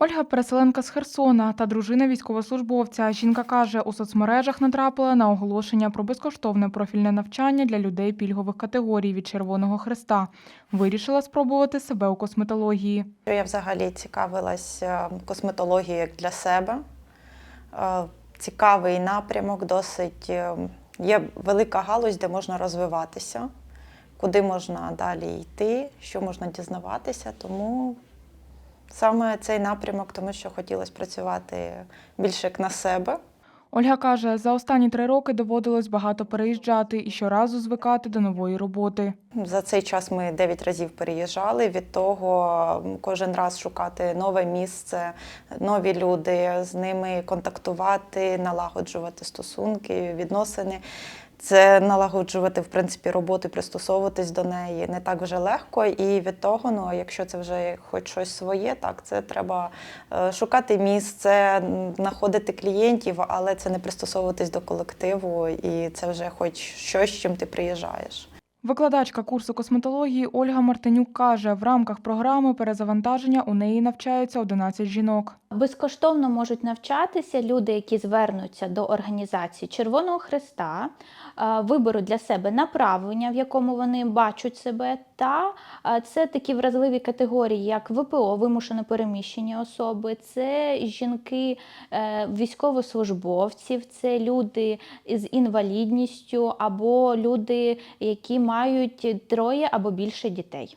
Ольга переселенка з Херсона та дружина військовослужбовця. Жінка каже, у соцмережах натрапила на оголошення про безкоштовне профільне навчання для людей пільгових категорій від Червоного Хреста. Вирішила спробувати себе у косметології. Я взагалі цікавилась е, косметологією як для себе. Е, Цікавий напрямок, досить е, є велика галузь, де можна розвиватися, куди можна далі йти, що можна дізнаватися. Тому саме цей напрямок, тому що хотілося працювати більше як на себе. Ольга каже, за останні три роки доводилось багато переїжджати і щоразу звикати до нової роботи. За цей час ми 9 разів переїжджали. Від того кожен раз шукати нове місце, нові люди, з ними контактувати, налагоджувати стосунки, відносини. Це налагоджувати в принципі роботу, пристосовуватись до неї не так вже легко. І від того, ну якщо це вже хоч щось своє, так це треба е, шукати місце, знаходити клієнтів, але це не пристосовуватись до колективу, і це вже хоч щось, чим ти приїжджаєш. Викладачка курсу косметології Ольга Мартинюк каже, в рамках програми перезавантаження у неї навчаються 11 жінок. Безкоштовно можуть навчатися люди, які звернуться до організації Червоного Христа, е, виберуть для себе направлення, в якому вони бачать себе, та е, це такі вразливі категорії, як ВПО, вимушено переміщені особи, це жінки е, військовослужбовців, це люди з інвалідністю або люди, які мають троє або більше дітей.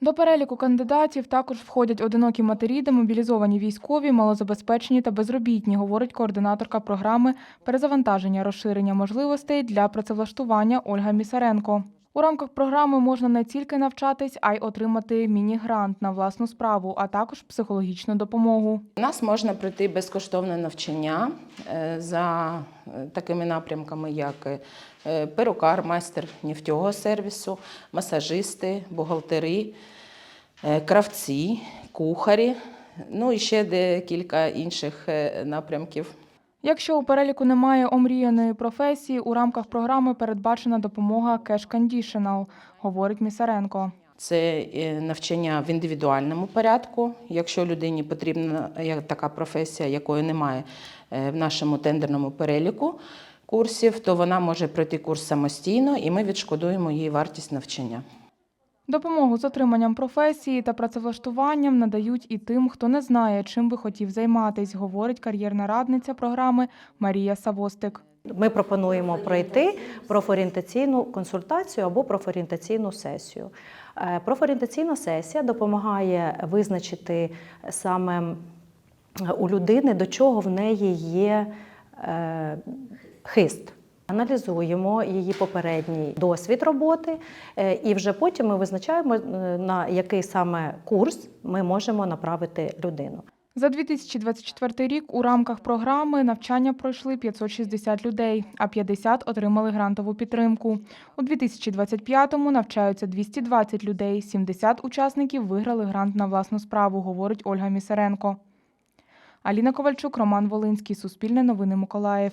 До переліку кандидатів також входять одинокі матері, демобілізовані військові, малозабезпечені та безробітні, говорить координаторка програми перезавантаження розширення можливостей для працевлаштування Ольга Місаренко. У рамках програми можна не тільки навчатись, а й отримати міні-грант на власну справу, а також психологічну допомогу. У нас можна пройти безкоштовне навчання е, за е, такими напрямками, як е, перукар, майстер нефтього сервісу, масажисти, бухгалтери, кравці, кухарі, ну і ще декілька інших напрямків. Якщо у переліку немає омріяної професії, у рамках програми передбачена допомога Cash Conditional, говорить Місаренко. Це е, навчання в індивідуальному порядку. Якщо людині потрібна е, така професія, якої немає е, в нашому тендерному переліку курсів, то вона може пройти курс самостійно, і ми відшкодуємо їй вартість навчання. Допомогу з отриманням професії та працевлаштуванням надають і тим, хто не знає, чим би хотів займатись, говорить кар'єрна радниця програми Марія Савостик. Ми пропонуємо пройти профорієнтаційну консультацію або профорієнтаційну сесію. Е, Профорієнтаційна сесія допомагає визначити саме у людини, до чого в неї є е, хист. Аналізуємо її попередній досвід роботи, е, і вже потім ми визначаємо, е, на який саме курс ми можемо направити людину. За 2024 рік у рамках програми навчання пройшли 560 людей, а 50 отримали грантову підтримку. У 2025-му навчаються 220 людей, 70 учасників виграли грант на власну справу, говорить Ольга Місаренко. Аліна Ковальчук, Роман Волинський, Суспільне новини Миколаїв.